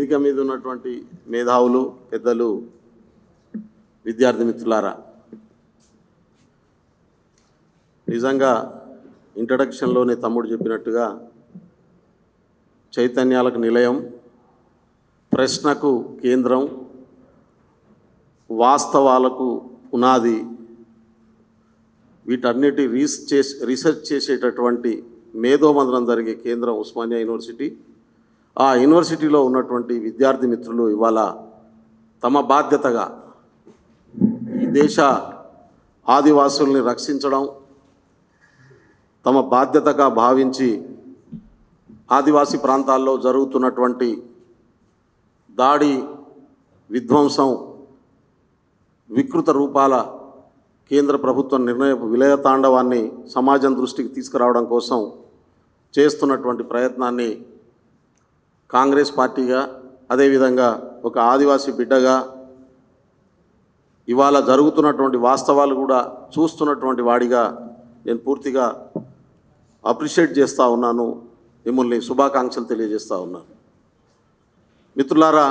వేదిక మీద ఉన్నటువంటి మేధావులు పెద్దలు విద్యార్థి మిత్రులారా నిజంగా ఇంట్రడక్షన్లోనే తమ్ముడు చెప్పినట్టుగా చైతన్యాలకు నిలయం ప్రశ్నకు కేంద్రం వాస్తవాలకు పునాది వీటన్నిటి రీస్ చేసి రీసెర్చ్ చేసేటటువంటి మేధోమందనం జరిగే కేంద్రం ఉస్మానియా యూనివర్సిటీ. ఆ యూనివర్సిటీలో ఉన్నటువంటి విద్యార్థి మిత్రులు ఇవాళ తమ బాధ్యతగా ఈ దేశ ఆదివాసుల్ని రక్షించడం తమ బాధ్యతగా భావించి ఆదివాసీ ప్రాంతాల్లో జరుగుతున్నటువంటి దాడి విధ్వంసం వికృత రూపాల కేంద్ర ప్రభుత్వ నిర్ణయ విలయ తాండవాన్ని సమాజం దృష్టికి తీసుకురావడం కోసం చేస్తున్నటువంటి ప్రయత్నాన్ని కాంగ్రెస్ పార్టీగా అదేవిధంగా ఒక ఆదివాసీ బిడ్డగా ఇవాళ జరుగుతున్నటువంటి వాస్తవాలు కూడా చూస్తున్నటువంటి వాడిగా నేను పూర్తిగా అప్రిషియేట్ చేస్తూ ఉన్నాను. మిమ్మల్ని శుభాకాంక్షలు తెలియజేస్తూ ఉన్నాను. మిత్రులారా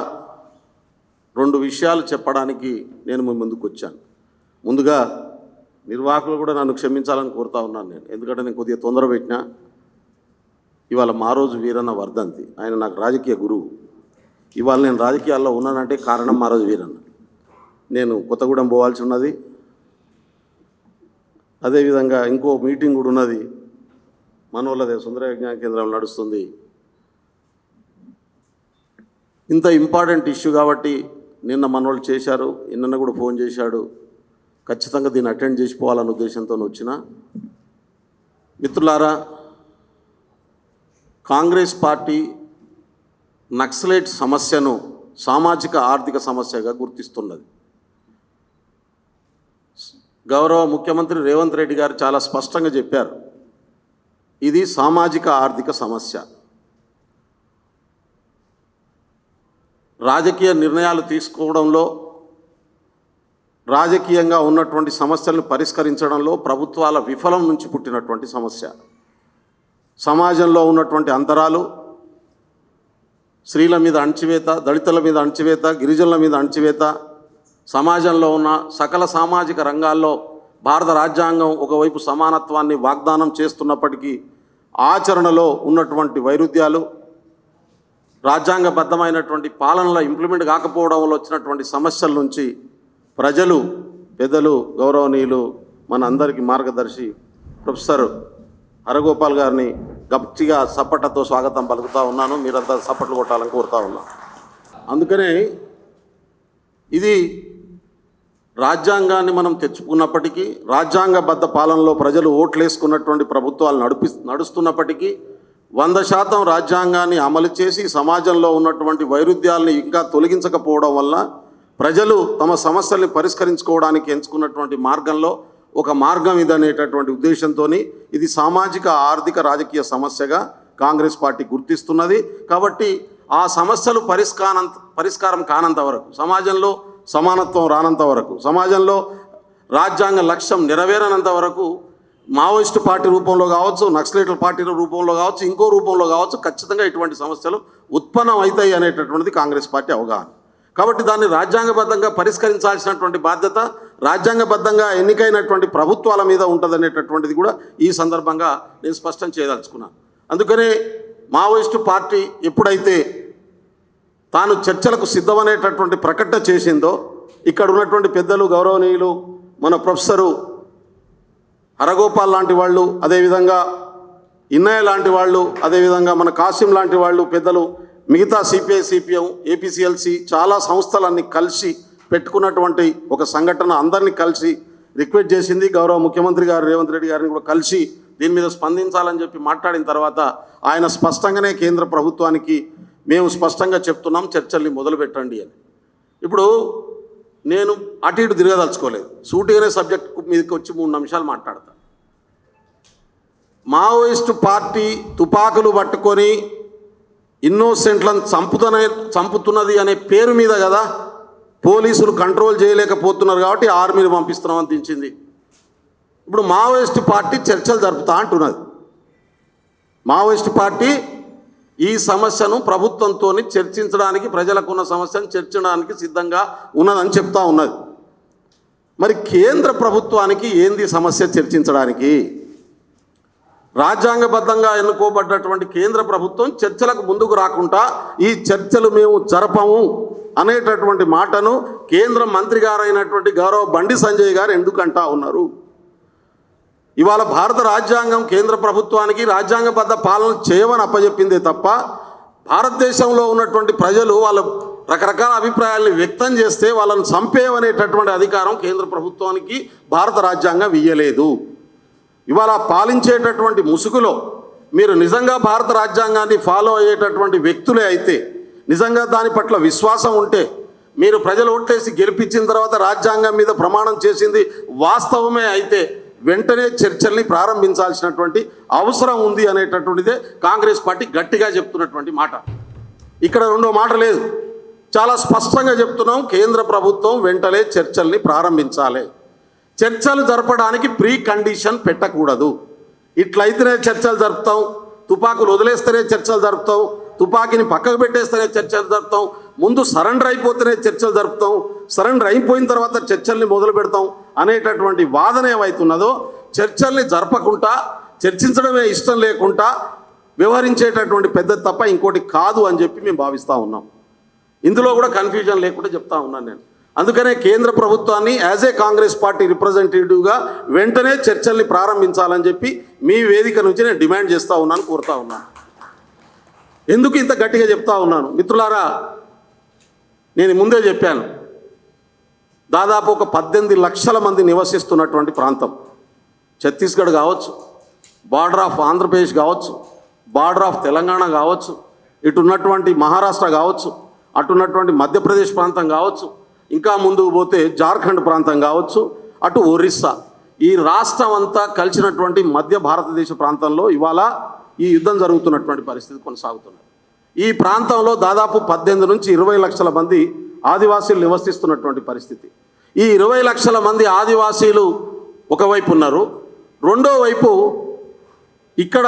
రెండు విషయాలు చెప్పడానికి నేను మీ ముందుకు వచ్చాను. ముందుగా నిర్వాహకులు కూడా నన్ను క్షమించాలని కోరుతా ఉన్నాను నేను. ఎందుకంటే నేను కొద్దిగా తొందర పెట్టినా. ఇవాళ మా రోజు వీరన్న వర్ధంతి. ఆయన నాకు రాజకీయ గురువు. ఇవాళ నేను రాజకీయాల్లో ఉన్నానంటే కారణం మా రోజు వీరన్న. నేను కొత్తగూడెం పోవాల్సి ఉన్నది. అదేవిధంగా ఇంకో మీటింగ్ కూడా ఉన్నది. మనోళ్ళదే సుందర విజ్ఞాన కేంద్రం నడుస్తుంది. ఇంత ఇంపార్టెంట్ ఇష్యూ కాబట్టి నిన్న మనోళ్ళు చేశారు. నిన్న కూడా ఫోన్ చేశాడు. ఖచ్చితంగా దీన్ని అటెండ్ చేసిపోవాలనే ఉద్దేశంతో వచ్చిన. మిత్రులారా కాంగ్రెస్ పార్టీ నక్సలైట్ సమస్యను సామాజిక ఆర్థిక సమస్యగా గుర్తిస్తున్నది. గౌరవ ముఖ్యమంత్రి రేవంత్ రెడ్డి గారు చాలా స్పష్టంగా చెప్పారు. ఇది సామాజిక ఆర్థిక సమస్య. రాజకీయ నిర్ణయాలు తీసుకోవడంలో రాజకీయంగా ఉన్నటువంటి సమస్యలను పరిష్కరించడంలో ప్రభుత్వాల విఫలం నుంచి పుట్టినటువంటి సమస్య. సమాజంలో ఉన్నటువంటి అంతరాలు స్త్రీల మీద అణచివేత దళితుల మీద అణచివేత గిరిజనుల మీద అణచివేత సమాజంలో ఉన్న సకల సామాజిక రంగాల్లో భారత రాజ్యాంగం ఒకవైపు సమానత్వాన్ని వాగ్దానం చేస్తున్నప్పటికీ ఆచరణలో ఉన్నటువంటి వైరుధ్యాలు రాజ్యాంగబద్ధమైనటువంటి పాలనలో ఇంప్లిమెంట్ కాకపోవడం వల్ల వచ్చినటువంటి సమస్యల నుంచి ప్రజలు పెద్దలు గౌరవనీయులు మన అందరికీ మార్గదర్శి ప్రొఫెసర్ హరగోపాల్ గారిని గప్చిగా సప్పటతో స్వాగతం పలుకుతా ఉన్నాను. మీరంతా సప్పట్లు కొట్టాలని కోరుతా ఉన్నాను అందుకనే ఇది రాజ్యాంగాన్ని మనం తెచ్చుకున్నప్పటికీ రాజ్యాంగబద్ధ పాలనలో ప్రజలు ఓట్లేసుకున్నటువంటి ప్రభుత్వాలు నడిపి నడుస్తున్నప్పటికీ వంద శాతం రాజ్యాంగాన్ని అమలు చేసి సమాజంలో ఉన్నటువంటి వైరుధ్యాలను ఇంకా తొలగించకపోవడం వల్ల ప్రజలు తమ సమస్యల్ని పరిష్కరించుకోవడానికి ఎంచుకున్నటువంటి మార్గంలో ఒక మార్గం ఇదనేటటువంటి ఉద్దేశంతో ఇది సామాజిక ఆర్థిక రాజకీయ సమస్యగా కాంగ్రెస్ పార్టీ గుర్తిస్తున్నది. కాబట్టి ఆ సమస్యలు పరిష్కారం పరిష్కారం కానంత వరకు సమాజంలో సమానత్వం రానంత వరకు సమాజంలో రాజ్యాంగ లక్ష్యం నెరవేరనంత వరకు మావోయిస్టు పార్టీ రూపంలో కావచ్చు నక్సలైట్ల పార్టీల రూపంలో కావచ్చు ఇంకో రూపంలో కావచ్చు ఖచ్చితంగా ఇటువంటి సమస్యలు ఉత్పన్నం అవుతాయి అనేటటువంటిది కాంగ్రెస్ పార్టీ అవగాహన. కాబట్టి దాన్ని రాజ్యాంగబద్ధంగా పరిష్కరించాల్సినటువంటి బాధ్యత రాజ్యాంగబద్ధంగా ఎన్నికైనటువంటి ప్రభుత్వాల మీద ఉంటుందనేటటువంటిది కూడా ఈ సందర్భంగా నేను స్పష్టం చేయదలుచుకున్నాను అందుకనే మావోయిస్టు పార్టీ ఎప్పుడైతే తాను చర్చలకు సిద్ధమనేటటువంటి ప్రకటన చేసిందో ఇక్కడ ఉన్నటువంటి పెద్దలు గౌరవనీయులు మన ప్రొఫెసరు హరగోపాల్ లాంటి వాళ్ళు అదేవిధంగా ఇన్నయ్య లాంటి వాళ్ళు అదేవిధంగా మన కాసిం లాంటి వాళ్ళు పెద్దలు మిగతా సిపిఐ సిపిఎం ఏపీసీఎల్సి చాలా సంస్థలన్నీ కలిసి పెట్టుకున్నటువంటి ఒక సంఘటన అందరినీ కలిసి రిక్వెస్ట్ చేసింది గౌరవ ముఖ్యమంత్రి గారు రేవంత్ రెడ్డి గారిని కూడా కలిసి దీని మీద స్పందించాలని చెప్పి మాట్లాడిన తర్వాత ఆయన స్పష్టంగానే కేంద్ర ప్రభుత్వానికి మేము స్పష్టంగా చెప్తున్నాం చర్చల్ని మొదలుపెట్టండి అని. ఇప్పుడు నేను అటు ఇటు తిరగదలుచుకోలేదు. సూటిగానే సబ్జెక్ట్ మీదకి వచ్చి మూడు నిమిషాలు మాట్లాడతా. మావోయిస్టు పార్టీ తుపాకులు పట్టుకొని ఇన్నోసెంట్లను చంపుతనే చంపుతున్నది అనే పేరు మీద కదా పోలీసులు కంట్రోల్ చేయలేకపోతున్నారు కాబట్టి ఆర్మీని పంపిస్తున్నామని దించింది. ఇప్పుడు మావోయిస్ట్ పార్టీ చర్చలు జరుపుతా అంటున్నది. మావోయిస్ట్ పార్టీ ఈ సమస్యను ప్రభుత్వంతో చర్చించడానికి ప్రజలకు ఉన్న సమస్యను చర్చించడానికి సిద్ధంగా ఉన్నదని చెప్తా ఉన్నది. మరి కేంద్ర ప్రభుత్వానికి ఏంది సమస్య చర్చించడానికి? రాజ్యాంగబద్ధంగా ఎన్నుకోబడ్డటువంటి కేంద్ర ప్రభుత్వం చర్చలకు ముందుకు రాకుండా ఈ చర్చలు మేము జరపము. అనేటటువంటి మాటను కేంద్ర మంత్రి గారైనటువంటి గౌరవ బండి సంజయ్ గారు ఎందుకంటా ఉన్నారు? ఇవాళ భారత రాజ్యాంగం కేంద్ర ప్రభుత్వానికి రాజ్యాంగబద్ధ పాలన చేయమని అప్పజెప్పిందే తప్ప భారతదేశంలో ఉన్నటువంటి ప్రజలు వాళ్ళ రకరకాల అభిప్రాయాల్ని వ్యక్తం చేస్తే వాళ్ళని చంపేయమనేటటువంటి అధికారం కేంద్ర ప్రభుత్వానికి భారత రాజ్యాంగం ఇయ్యలేదు. ఇవాళ పాలించేటటువంటి ముసుగులో మీరు నిజంగా భారత రాజ్యాంగాన్ని ఫాలో అయ్యేటటువంటి వ్యక్తులే అయితే నిజంగా దాని పట్ల విశ్వాసం ఉంటే మీరు ప్రజలు ఓట్లేసి గెలిపించిన తర్వాత రాజ్యాంగం మీద ప్రమాణం చేసింది వాస్తవమే అయితే వెంటనే చర్చల్ని ప్రారంభించాల్సినటువంటి అవసరం ఉంది అనేటటువంటిదే కాంగ్రెస్ పార్టీ గట్టిగా చెప్తున్నటువంటి మాట. ఇక్కడ రెండో మాట లేదు. చాలా స్పష్టంగా చెప్తున్నాం కేంద్ర ప్రభుత్వం వెంటనే చర్చల్ని ప్రారంభించాలి. చర్చలు జరపడానికి ప్రీ కండిషన్ పెట్టకూడదు. ఇట్లయితేనే చర్చలు జరుపుతాం తుపాకులు వదిలేస్తేనే చర్చలు జరుపుతాం తుపాకీని పక్కకు పెట్టేస్తేనే చర్చలు జరుపుతాం. ముందు సరెండర్ అయిపోతేనే చర్చలు జరుపుతాం. సరెండర్ అయిపోయిన తర్వాత చర్చల్ని మొదలు పెడతాం అనేటటువంటి వాదన ఏమవుతున్నదో చర్చల్ని జరపకుండా చర్చించడమే ఇష్టం లేకుండా వ్యవహరించేటటువంటి పెద్ద తప్ప ఇంకోటి కాదు అని చెప్పి మేము భావిస్తూ ఉన్నాం. ఇందులో కూడా కన్ఫ్యూజన్ లేకుండా చెప్తా ఉన్నాను నేను. అందుకనే కేంద్ర ప్రభుత్వాన్ని యాజ్ ఏ కాంగ్రెస్ పార్టీ రిప్రజెంటేటివ్గా వెంటనే చర్చల్ని ప్రారంభించాలని చెప్పి మీ వేదిక నుంచి నేను డిమాండ్ చేస్తూ ఉన్నాను కోరుతా ఉన్నాను. ఎందుకు ఇంత గట్టిగా చెప్తా ఉన్నాను? మిత్రులారా నేను ముందే చెప్పాను. దాదాపు ఒక పద్దెనిమిది లక్షల మంది నివసిస్తున్నటువంటి ప్రాంతం. ఛత్తీస్గఢ్ కావచ్చు బార్డర్ ఆఫ్ ఆంధ్రప్రదేశ్ కావచ్చు బార్డర్ ఆఫ్ తెలంగాణ కావచ్చు ఇటు ఉన్నటువంటి మహారాష్ట్ర కావచ్చు అటు ఉన్నటువంటి మధ్యప్రదేశ్ ప్రాంతం కావచ్చు ఇంకా ముందుకు పోతే జార్ఖండ్ ప్రాంతం కావచ్చు అటు ఒరిస్సా. ఈ రాష్ట్రం అంతా కలిసినటువంటి మధ్య భారతదేశ ప్రాంతంలో ఇవాళ ఈ యుద్ధం జరుగుతున్నటువంటి పరిస్థితి కొనసాగుతున్నది. ఈ ప్రాంతంలో దాదాపు పద్దెనిమిది నుంచి ఇరవై లక్షల మంది ఆదివాసీలు నివసిస్తున్నటువంటి పరిస్థితి. ఈ ఇరవై లక్షల మంది ఆదివాసీలు ఒకవైపు ఉన్నారు. రెండో వైపు ఇక్కడ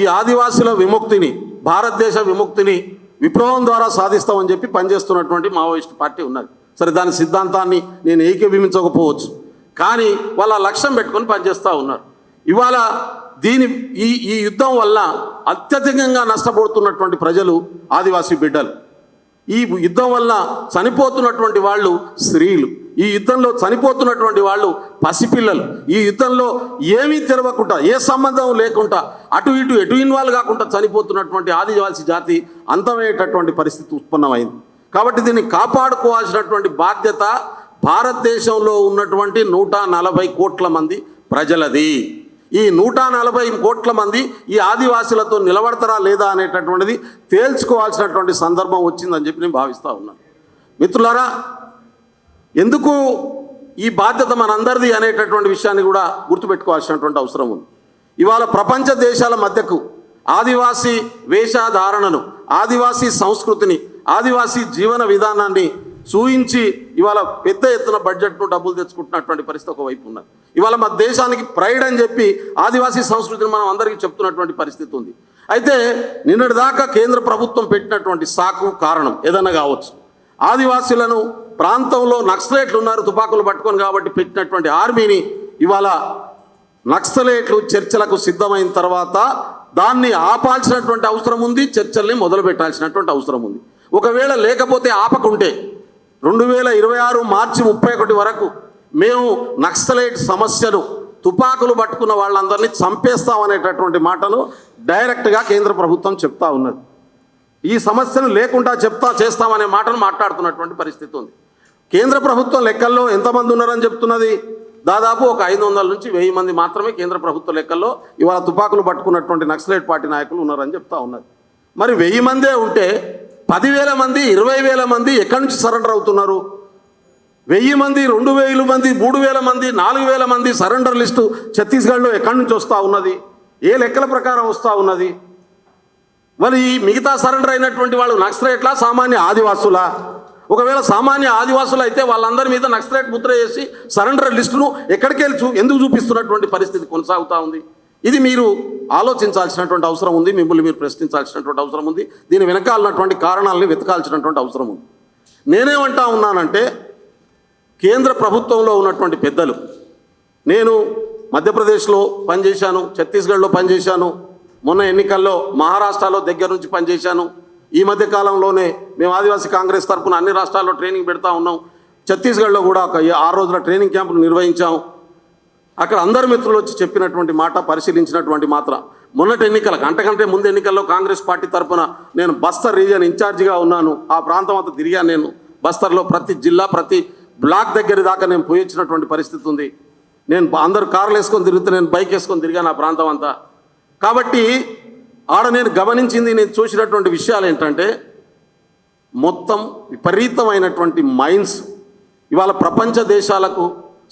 ఈ ఆదివాసీల విముక్తిని భారతదేశ విముక్తిని విప్లవం ద్వారా సాధిస్తామని చెప్పి పనిచేస్తున్నటువంటి మావోయిస్ట్ పార్టీ ఉన్నది. సరే దాని సిద్ధాంతాన్ని నేను ఏకీభవించకపోవచ్చు. కానీ వాళ్ళ లక్ష్యం పెట్టుకొని పనిచేస్తూ ఉన్నారు. ఇవాళ దీని ఈ ఈ యుద్ధం వల్ల అత్యధికంగా నష్టపోతున్నటువంటి ప్రజలు ఆదివాసీ బిడ్డలు. ఈ యుద్ధం వల్ల చనిపోతున్నటువంటి వాళ్ళు స్త్రీలు. ఈ యుద్ధంలో చనిపోతున్నటువంటి వాళ్ళు పసిపిల్లలు. ఈ యుద్ధంలో ఏమీ తెలవకుండా ఏ సంబంధం లేకుండా అటు ఇటు ఎటు ఇన్వాల్వ్ కాకుండా చనిపోతున్నటువంటి ఆదివాసీ జాతి అంతమయ్యేటటువంటి పరిస్థితి ఉత్పన్నమైంది. కాబట్టి దీన్ని కాపాడుకోవాల్సినటువంటి బాధ్యత భారతదేశంలో ఉన్నటువంటి నూట నలభై కోట్ల మంది ప్రజలది. ఈ నూట నలభై కోట్ల మంది ఈ ఆదివాసులతో నిలబడతారా లేదా అనేటటువంటిది తేల్చుకోవాల్సినటువంటి సందర్భం వచ్చిందని చెప్పి నేను భావిస్తూ ఉన్నాను మిత్రులారా ఎందుకు ఈ బాధ్యత మనందరిది అనేటటువంటి విషయాన్ని కూడా గుర్తుపెట్టుకోవాల్సినటువంటి అవసరం ఉంది. ఇవాళ ప్రపంచ దేశాల మధ్యకు ఆదివాసీ వేషధారణను ఆదివాసీ సంస్కృతిని ఆదివాసీ జీవన విధానాన్ని చూయించి ఇవాళ పెద్ద ఎత్తున బడ్జెట్ను డబ్బులు తెచ్చుకుంటున్నటువంటి పరిస్థితి ఒకవైపు ఉన్నది. ఇవాళ మన దేశానికి ప్రైడ్ అని చెప్పి ఆదివాసీ సంస్కృతిని మనం అందరికీ చెప్తున్నటువంటి పరిస్థితి ఉంది. అయితే నిన్నటిదాకా కేంద్ర ప్రభుత్వం పెట్టినటువంటి సాకు కారణం ఏదన్నా కావచ్చు. ఆదివాసీలను ప్రాంతంలో నక్సలేట్లు ఉన్నారు తుపాకులు పట్టుకొని కాబట్టి పెట్టినటువంటి ఆర్మీని ఇవాళ నక్సలేట్లు చర్చలకు సిద్ధమైన తర్వాత దాన్ని ఆపాల్సినటువంటి అవసరం ఉంది చర్చల్ని మొదలు పెట్టాల్సినటువంటి అవసరం ఉంది. ఒకవేళ లేకపోతే ఆపకుంటే రెండు వేల ఇరవై ఆరు మార్చి ముప్పై ఒకటి వరకు మేము నక్సలైట్ సమస్యను తుపాకులు పట్టుకున్న వాళ్ళందరినీ చంపేస్తామనేటటువంటి మాటను డైరెక్ట్గా కేంద్ర ప్రభుత్వం చెప్తా ఉన్నది. ఈ సమస్యను లేకుండా చెప్తా చేస్తామనే మాటను మాట్లాడుతున్నటువంటి పరిస్థితి ఉంది. కేంద్ర ప్రభుత్వం లెక్కల్లో ఎంతమంది ఉన్నారని చెప్తున్నది? దాదాపు ఒక ఐదు వందల నుంచి వెయ్యి మంది మాత్రమే కేంద్ర ప్రభుత్వ లెక్కల్లో ఇవాళ తుపాకులు పట్టుకున్నటువంటి నక్సలైట్ పార్టీ నాయకులు ఉన్నారని చెప్తా ఉన్నది. మరి వెయ్యి మందే ఉంటే పదివేల మంది ఇరవై వేల మంది ఎక్కడి నుంచి సరెండర్ అవుతున్నారు? వెయ్యి మంది రెండు వేల మంది మూడు వేల మంది నాలుగు వేల మంది సరెండర్ లిస్టు ఛత్తీస్గఢ్లో ఎక్కడి నుంచి వస్తూ ఉన్నది? ఏ లెక్కల ప్రకారం వస్తూ ఉన్నది? మరి ఈ మిగతా సరెండర్ అయినటువంటి వాళ్ళు నక్సలైట్లా సామాన్య ఆదివాసులా? ఒకవేళ సామాన్య ఆదివాసులు అయితే వాళ్ళందరి మీద నక్సలైట్ ముద్ర వేసి సరెండర్ లిస్టును ఎక్కడికి వెళ్ళి చూ ఎందుకు చూపిస్తున్నటువంటి పరిస్థితి కొనసాగుతూ ఉంది? ఇది మీరు ఆలోచించాల్సినటువంటి అవసరం ఉంది మిమ్మల్ని మీరు ప్రశ్నించాల్సినటువంటి అవసరం ఉంది. దీని వెనకాలన్నటువంటి కారణాలని వెతకాల్సినటువంటి అవసరం ఉంది. నేనేమంటా ఉన్నానంటే కేంద్ర ప్రభుత్వంలో ఉన్నటువంటి పెద్దలు. నేను మధ్యప్రదేశ్లో పనిచేశాను ఛత్తీస్గఢ్లో పనిచేశాను మొన్న ఎన్నికల్లో మహారాష్ట్రలో దగ్గర నుంచి పనిచేశాను. ఈ మధ్య కాలంలోనే మేము ఆదివాసీ కాంగ్రెస్ తరఫున అన్ని రాష్ట్రాల్లో ట్రైనింగ్ పెడతా ఉన్నాం. ఛత్తీస్గఢ్లో కూడా ఒక ఆరు రోజుల ట్రైనింగ్ క్యాంపులు నిర్వహించాం. అక్కడ అందరు మిత్రులు వచ్చి చెప్పినటువంటి మాట పరిశీలించినటువంటి మాత్ర. మొన్నటి ఎన్నికలకు అంతకంటే ముందు ఎన్నికల్లో కాంగ్రెస్ పార్టీ తరఫున నేను బస్తర్ రీజియన్ ఇన్ఛార్జిగా ఉన్నాను. ఆ ప్రాంతం అంతా తిరిగాను నేను. బస్తర్లో ప్రతి జిల్లా ప్రతి బ్లాక్ దగ్గర దాకా నేను పోయిచ్చినటువంటి పరిస్థితి ఉంది. నేను అందరు కార్లు వేసుకొని తిరుగుతూ నేను బైక్ వేసుకొని తిరిగాను ఆ ప్రాంతం అంతా. కాబట్టి ఆడ నేను గమనించింది నేను చూసినటువంటి విషయాలు ఏంటంటే మొత్తం విపరీతమైనటువంటి మైన్స్ ఇవాళ ప్రపంచ దేశాలకు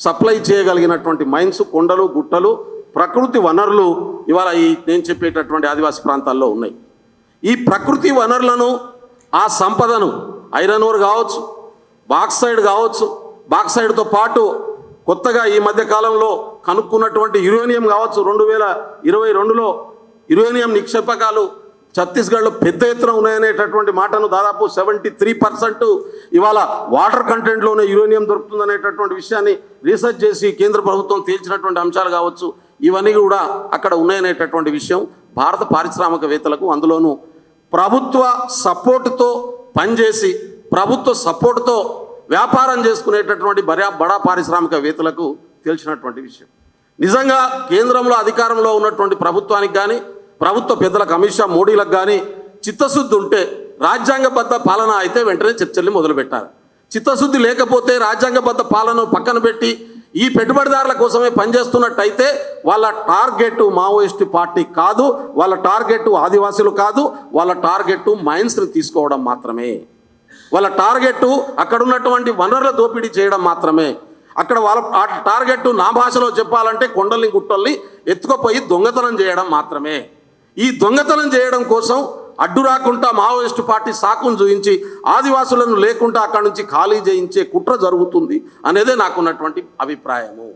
సప్లై చేయగలిగినటువంటి మైన్స్ కొండలు గుట్టలు ప్రకృతి వనరులు ఇవాళ ఈ నేను చెప్పేటటువంటి ఆదివాసీ ప్రాంతాల్లో ఉన్నాయి. ఈ ప్రకృతి వనరులను ఆ సంపదను ఐరన్ ఓర్ కావచ్చు బాక్సైడ్ కావచ్చు బాక్సైడ్తో పాటు కొత్తగా ఈ మధ్య కాలంలో కనుక్కున్నటువంటి యురేనియం కావచ్చు రెండు వేల ఇరవై రెండులో యురేనియం నిక్షేపకాలు ఛత్తీస్గఢ్లో పెద్ద ఎత్తున ఉన్నాయనేటటువంటి మాటను దాదాపు సెవెంటీ త్రీ పర్సెంట్ ఇవాళ వాటర్ కంటెంట్లోనే యురేనియం దొరుకుతుందనేటటువంటి విషయాన్ని రీసెర్చ్ చేసి కేంద్ర ప్రభుత్వం తేల్చినటువంటి అంశాలు కావచ్చు ఇవన్నీ కూడా అక్కడ ఉన్నాయనేటటువంటి విషయం భారత పారిశ్రామికవేత్తలకు అందులోనూ ప్రభుత్వ సపోర్టుతో పనిచేసి ప్రభుత్వ సపోర్ట్తో వ్యాపారం చేసుకునేటటువంటి బడా బడా పారిశ్రామికవేత్తలకు తెలిసినటువంటి విషయం. నిజంగా కేంద్రంలో అధికారంలో ఉన్నటువంటి ప్రభుత్వానికి కానీ ప్రభుత్వ పెద్దలకు అమిత్ షా మోడీలకు కానీ చిత్తశుద్ధి ఉంటే రాజ్యాంగబద్ధ పాలన అయితే వెంటనే చర్చల్ని మొదలుపెట్టారు చిత్తశుద్ధి లేకపోతే రాజ్యాంగబద్ధ పాలన పక్కన పెట్టి ఈ పెట్టుబడిదారుల కోసమే పనిచేస్తున్నట్టయితే వాళ్ళ టార్గెట్ మావోయిస్ట్ పార్టీ కాదు వాళ్ళ టార్గెట్ ఆదివాసులు కాదు వాళ్ళ టార్గెట్ మైన్స్ని తీసుకోవడం మాత్రమే. వాళ్ళ టార్గెట్ అక్కడ ఉన్నటువంటి వనరుల దోపిడీ చేయడం మాత్రమే. అక్కడ వాళ్ళ ఆ టార్గెట్ నా భాషలో చెప్పాలంటే కొండల్ని గుట్టల్ని ఎత్తుకుపోయి దొంగతనం చేయడం మాత్రమే. ఈ దొంగతనం చేయడం కోసం అడ్డు రాకుండా మావోయిస్టు పార్టీ సాకును చూపించి ఆదివాసులను లేకుండా అక్కడి నుంచి ఖాళీ చేయించే కుట్ర జరుగుతుంది అనేదే నాకున్నటువంటి అభిప్రాయము.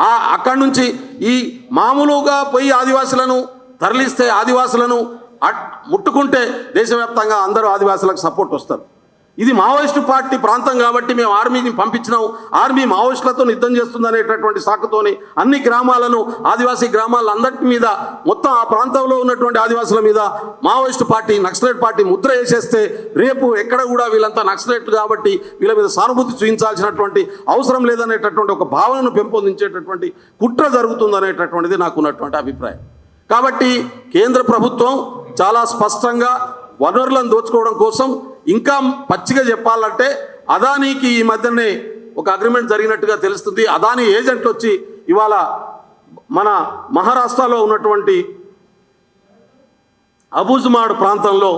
ఆ అక్కడి నుంచి ఈ మామూలుగా పోయి ఆదివాసులను తరలిస్తే ఆదివాసులను అట్- ముట్టుకుంటే దేశవ్యాప్తంగా అందరూ ఆదివాసులకు సపోర్ట్ వస్తారు. ఇది మావోయిస్టు పార్టీ ప్రాంతం కాబట్టి మేము ఆర్మీని పంపించినాం ఆర్మీ మావోయిస్టులతో యుద్ధం చేస్తుంది అనేటటువంటి సాకుతోని అన్ని గ్రామాలను ఆదివాసీ గ్రామాలందరి మీద మొత్తం ఆ ప్రాంతంలో ఉన్నటువంటి ఆదివాసుల మీద Maoist party naxalite party Mudra వేసేస్తే రేపు ఎక్కడ కూడా వీళ్ళంతా నక్సలైట్ కాబట్టి వీళ్ళ మీద సానుభూతి చూపించాల్సినటువంటి అవసరం లేదనేటటువంటి ఒక భావనను పెంపొందించేటటువంటి కుట్ర జరుగుతుందనేటటువంటిది నాకు ఉన్నటువంటి అభిప్రాయం. కాబట్టి కేంద్ర ప్రభుత్వం చాలా స్పష్టంగా వనరులను దోచుకోవడం కోసం ఇంకా పచ్చిగా చెప్పాలంటే అదానీకి ఈ మధ్యనే ఒక అగ్రిమెంట్ జరిగినట్టుగా తెలుస్తుంది. అదానీ ఏజెంట్లు వచ్చి ఇవాళ మన మహారాష్ట్రలో ఉన్నటువంటి అబూజుమాడ్ ప్రాంతంలో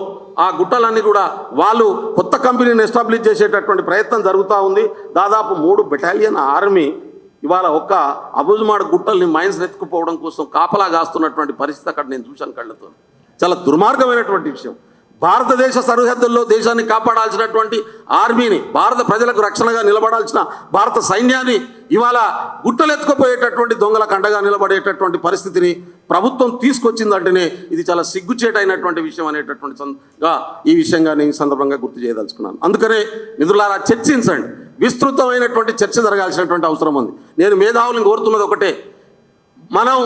ఆ గుట్టలన్నీ కూడా వాళ్ళు కొత్త కంపెనీని ఎస్టాబ్లిష్ చేసేటటువంటి ప్రయత్నం జరుగుతూ ఉంది. దాదాపు మూడు బెటాలియన్ ఆర్మీ ఇవాళ ఒక్క అబూజుమాడ్ గుట్టల్ని మైన్స్ ఎత్తుకుపోవడం కోసం కాపలా కాస్తున్నటువంటి పరిస్థితి అక్కడ నేను చూశాను కళ్ళతో చాలా దుర్మార్గమైనటువంటి విషయం. భారతదేశ సరిహద్దుల్లో దేశాన్ని కాపాడాల్సినటువంటి ఆర్మీని భారత ప్రజలకు రక్షణగా నిలబడాల్సిన భారత సైన్యాన్ని ఇవాళ గుట్టలెత్తుకుపోయేటటువంటి దొంగల కండగా నిలబడేటటువంటి పరిస్థితిని ప్రభుత్వం తీసుకొచ్చిందంటేనే ఇది చాలా సిగ్గుచేటైనటువంటి విషయం అనేటటువంటి ఈ విషయంగా నేను సందర్భంగా గుర్తు చేయదలుచుకున్నాను. అందుకనే నిధులారా చర్చించండి విస్తృతమైనటువంటి చర్చ జరగాల్సినటువంటి అవసరం ఉంది. నేను మేధావులను కోరుతున్నది ఒకటే. మనం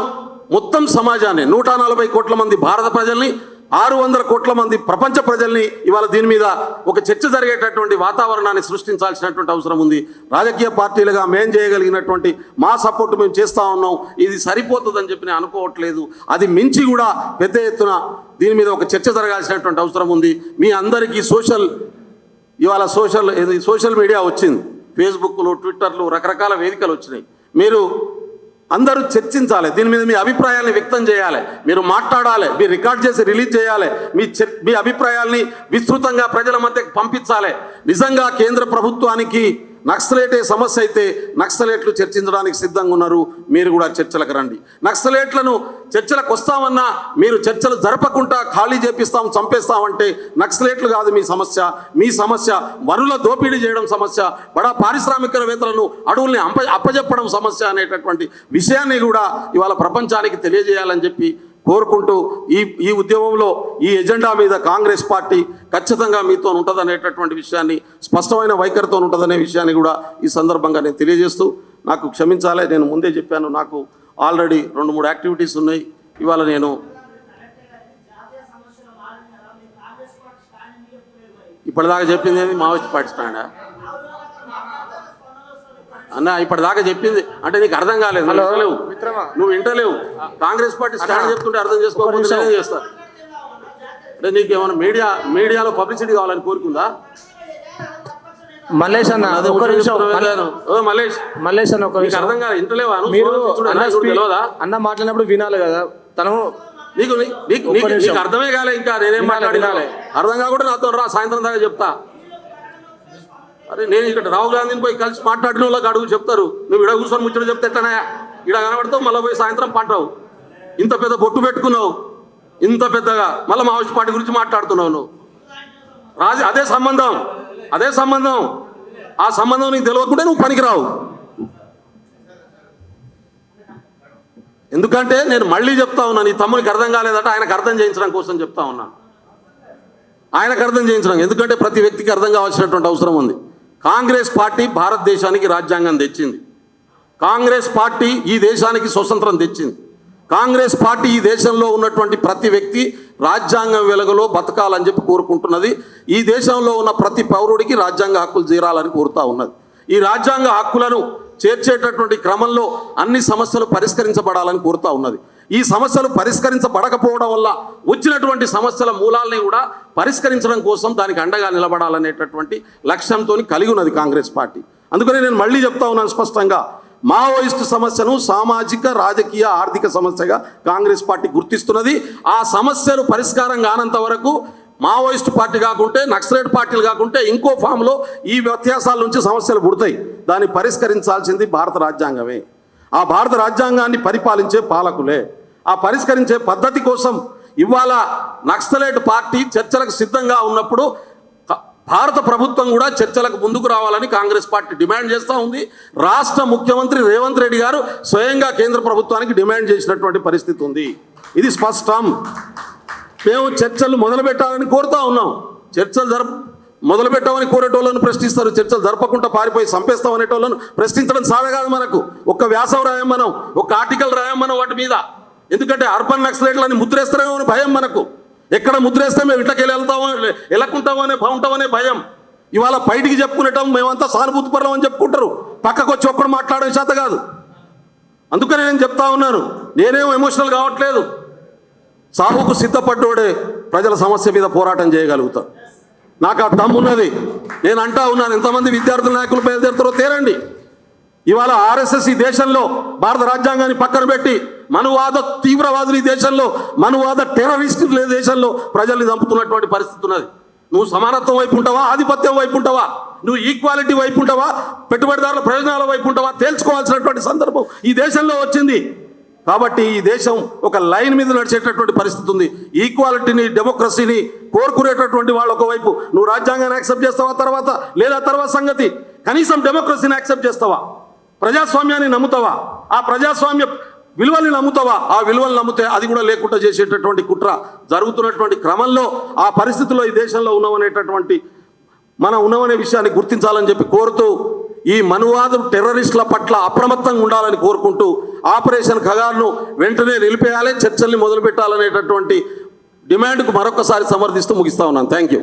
మొత్తం సమాజాన్ని నూట నలభై కోట్ల మంది భారత ప్రజల్ని ఆరు వందల కోట్ల మంది ప్రపంచ ప్రజల్ని ఇవాళ దీని మీద ఒక చర్చ జరిగేటటువంటి వాతావరణాన్ని సృష్టించాల్సినటువంటి అవసరం ఉంది. రాజకీయ పార్టీలుగా మేం చేయగలిగినటువంటి మా సపోర్ట్ మేము చేస్తూ ఉన్నాం. ఇది సరిపోతుందని చెప్పి నేను అనుకోవట్లేదు. అది మించి కూడా పెద్ద ఎత్తున దీని మీద ఒక చర్చ జరగాల్సినటువంటి అవసరం ఉంది. మీ అందరికీ సోషల్ ఇవాళ సోషల్ సోషల్ మీడియా వచ్చింది. ఫేస్బుక్లు ట్విట్టర్లు రకరకాల వేదికలు వచ్చినాయి. మీరు అందరూ చర్చించాలి. దీని మీద మీ అభిప్రాయాల్ని వ్యక్తం చేయాలి. మీరు మాట్లాడాలి. మీరు రికార్డ్ చేసి రిలీజ్ చేయాలి. మీ మీ అభిప్రాయాల్ని విస్తృతంగా ప్రజల మధ్యకి పంపించాలి. నిజంగా కేంద్ర ప్రభుత్వానికి నక్సలేటే సమస్య అయితే నక్సలేట్లు చర్చించడానికి సిద్ధంగా ఉన్నారు. మీరు కూడా చర్చలకు రండి. నక్సలేట్లను చర్చలకు వస్తామన్నా మీరు చర్చలు జరపకుండా ఖాళీ చేపిస్తాం చంపేస్తామంటే నక్సలేట్లు కాదు మీ సమస్య. మీ సమస్య వరుల దోపిడీ చేయడం సమస్య బడా పారిశ్రామికవేత్తలను అడవుల్ని అంప అప్పజెప్పడం సమస్య అనేటటువంటి విషయాన్ని కూడా ఇవాళ ప్రపంచానికి తెలియజేయాలని చెప్పి కోరుకుంటూ ఈ ఈ ఉద్యమంలో ఈ ఎజెండా మీద కాంగ్రెస్ పార్టీ ఖచ్చితంగా మీతో ఉంటుందనేటటువంటి విషయాన్ని స్పష్టమైన వైఖరితో ఉంటుందనే విషయాన్ని కూడా ఈ సందర్భంగా నేను తెలియజేస్తూ నాకు క్షమించాలి. నేను ముందే చెప్పాను నాకు ఆల్రెడీ రెండు మూడు యాక్టివిటీస్ ఉన్నాయి. ఇవాళ నేను ఇప్పటిదాకా చెప్పింది ఏంది? మావోయిస్ట్ పార్టీ స్టాండా? అన్న ఇప్పటిదాకా చెప్పింది. అంటే నీకు అర్థం కాలేదు. మిత్రమా. నువ్వు వింటలేవు. కాంగ్రెస్ పార్టీ స్టాండ్ చెప్తుంటే అర్థం చేసుకోకపోతే. నేనేం చేస్తా? అంటే నీకు ఏమైనా మీడియా మీడియాలో పబ్లిసిటీ కావాలని కోరుకుందా? మల్లేష్ అన్న ఒక్క నిమిషం. మల్లేష్. మల్లేష్ అన్న ఒక్క నీకు నిమిషం. అర్థం కాదు ఇంటలేవా మీరు తెలియదా? అన్న మాట్లాడినప్పుడు వినాలి కదా. తను నీకు నీకు నీకు- అర్థమే కాలే ఇంకా. నేనేం మాట్లాడినా. అర్థం కాకుండా నాతో రా సాయంత్రం దాకా చెప్తా. అరే నేను ఇక్కడ రాహుల్ గాంధీని పోయి కలిసి మాట్లాడిన వాళ్ళకి అడుగు చెప్తారు. నువ్వు ఇడ కూర్చొని ముచ్చట చెప్తే ఎట్లనే ఇడ కనబడతావు మళ్ళీ పోయి సాయంత్రం పంటావు. ఇంత పెద్ద బొట్టు పెట్టుకున్నావు. ఇంత పెద్దగా మళ్ళీ మావోయిస్ట్ పార్టీ గురించి మాట్లాడుతున్నావు నువ్వు. రాజ అదే సంబంధం. అదే సంబంధం. ఆ సంబంధం నీకు తెలియకుంటే నువ్వు పనికిరావు. ఎందుకంటే నేను మళ్ళీ చెప్తా ఉన్నాను నీ తమ్మునికి అర్థం కాలేదట ఆయనకు అర్థం చేయించడం కోసం చెప్తా ఉన్నాను ఆయనకు అర్థం చేయించడం. ఎందుకంటే ప్రతి వ్యక్తికి అర్థం కావాల్సినటువంటి అవసరం ఉంది. కాంగ్రెస్ పార్టీ భారతదేశానికి రాజ్యాంగం తెచ్చింది. కాంగ్రెస్ పార్టీ ఈ దేశానికి స్వతంత్రం తెచ్చింది. కాంగ్రెస్ పార్టీ ఈ దేశంలో ఉన్నటువంటి ప్రతి వ్యక్తి రాజ్యాంగం వెలుగులో బతకాలని చెప్పి కోరుకుంటున్నది. ఈ దేశంలో ఉన్న ప్రతి పౌరుడికి రాజ్యాంగ హక్కులు చేరాలని కోరుతా ఉన్నది. ఈ రాజ్యాంగ హక్కులను చేర్చేటటువంటి క్రమంలో అన్ని సమస్యలు పరిష్కరించబడాలని కోరుతా ఉన్నది. ఈ సమస్యలు పరిష్కరించబడకపోవడం వల్ల వచ్చినటువంటి సమస్యల మూలాల్ని కూడా పరిష్కరించడం కోసం దానికి అండగా నిలబడాలనేటటువంటి లక్ష్యంతో కలిగి ఉన్నది కాంగ్రెస్ పార్టీ. అందుకని నేను మళ్ళీ చెప్తా ఉన్నాను స్పష్టంగా మావోయిస్టు సమస్యను సామాజిక రాజకీయ ఆర్థిక సమస్యగా కాంగ్రెస్ పార్టీ గుర్తిస్తున్నది. ఆ సమస్యలు పరిష్కారం కానంత వరకు మావోయిస్ట్ పార్టీ కాకుంటే నక్సలైట్ పార్టీలు కాకుంటే ఇంకో ఫామ్లో ఈ వ్యత్యాసాల నుంచి సమస్యలు పుడతాయి. దాన్ని పరిష్కరించాల్సింది భారత రాజ్యాంగమే. ఆ భారత రాజ్యాంగాన్ని పరిపాలించే పాలకులే. ఆ పరిష్కరించే పద్ధతి కోసం ఇవాళ నక్సలేట్ పార్టీ చర్చలకు సిద్ధంగా ఉన్నప్పుడు భారత ప్రభుత్వం కూడా చర్చలకు ముందుకు రావాలని కాంగ్రెస్ పార్టీ డిమాండ్ చేస్తూ ఉంది. రాష్ట్ర ముఖ్యమంత్రి రేవంత్ రెడ్డి గారు స్వయంగా కేంద్ర ప్రభుత్వానికి డిమాండ్ చేసినటువంటి పరిస్థితి ఉంది. ఇది స్పష్టం. మేము చర్చలు మొదలు పెట్టాలని కోరుతా ఉన్నాం. చర్చలు జరుపు మొదలు పెట్టామని కోరేటోళ్ళను ప్రశ్నిస్తారు. చర్చలు జరపకుండా పారిపోయి సంపేస్తాం అనేటోళ్ళను ప్రశ్నించడం సాధ కాదు మనకు. ఒక్క వ్యాసం రాయం మనం ఒక ఆర్టికల్ రాయం మనం వాటి మీద. ఎందుకంటే అర్బన్ నక్సలైట్లని ముద్రేస్తారేమో అని భయం మనకు. ఎక్కడ ముద్రేస్తే మేము ఇట్లకెళ్ళి వెళ్తామో వెళ్ళకుంటామో అనే బాగుంటామనే భయం. ఇవాళ బయటికి చెప్పుకునేటం మేమంతా సానుభూతి పరులం అని చెప్పుకుంటారు. పక్కకు వచ్చి ఒక్కడు మాట్లాడడం చేత కాదు. అందుకని నేను చెప్తా ఉన్నాను. నేనేం ఎమోషనల్ కావట్లేదు. సాగుకు సిద్ధపడ్డోడే ప్రజల సమస్య మీద పోరాటం చేయగలుగుతాను నాకు ఆ దమ్మున్నది నేను అంటా ఉన్నాను ఎంతమంది విద్యార్థుల నాయకులు బయలుదేరుతారో తేరండి. ఇవాళ ఆర్ఎస్ఎస్ ఈ దేశంలో భారత రాజ్యాంగాన్ని పక్కన పెట్టి మనువాద తీవ్రవాదులు ఈ దేశంలో మనువాద టెర్రరిస్టులు ఈ దేశంలో ప్రజల్ని చంపుతున్నటువంటి పరిస్థితి ఉన్నది. నువ్వు సమానత్వం వైపు ఉంటావా ఆధిపత్యం వైపు ఉంటావా? నువ్వు ఈక్వాలిటీ వైపు ఉంటావా? పెట్టుబడిదారుల ప్రయోజనాల వైపు ఉంటావా? తేల్చుకోవాల్సినటువంటి సందర్భం ఈ దేశంలో వచ్చింది. కాబట్టి ఈ దేశం ఒక లైన్ మీద నడిచేటటువంటి పరిస్థితి ఉంది. ఈక్వాలిటీని డెమోక్రసీని కోరుకునేటటువంటి వాళ్ళు ఒకవైపు. నువ్వు రాజ్యాంగాన్ని యాక్సెప్ట్ చేస్తావా తర్వాత? లేదా తర్వాత సంగతి? కనీసం డెమోక్రసీని యాక్సెప్ట్ చేస్తావా? ప్రజాస్వామ్యాన్ని నమ్ముతావా? ఆ ప్రజాస్వామ్య విలువల్ని నమ్ముతావా? ఆ విలువలు నమ్మితే అది కూడా లేకుండా చేసేటటువంటి కుట్ర జరుగుతున్నటువంటి క్రమంలో ఆ పరిస్థితుల్లో ఈ దేశంలో ఉన్నామనేటటువంటి మనం ఉన్నామనే విషయాన్ని గుర్తించాలని చెప్పి కోరుతూ ఈ మనువాద టెర్రరిస్టుల పట్ల అప్రమత్తంగా ఉండాలని కోరుకుంటూ ఆపరేషన్ ఖగార్ను వెంటనే నిలిపేయాలి చర్చల్ని మొదలుపెట్టాలనేటటువంటి డిమాండ్కు మరొకసారి సమర్థిస్తూ ముగిస్తా ఉన్నాను. Thank you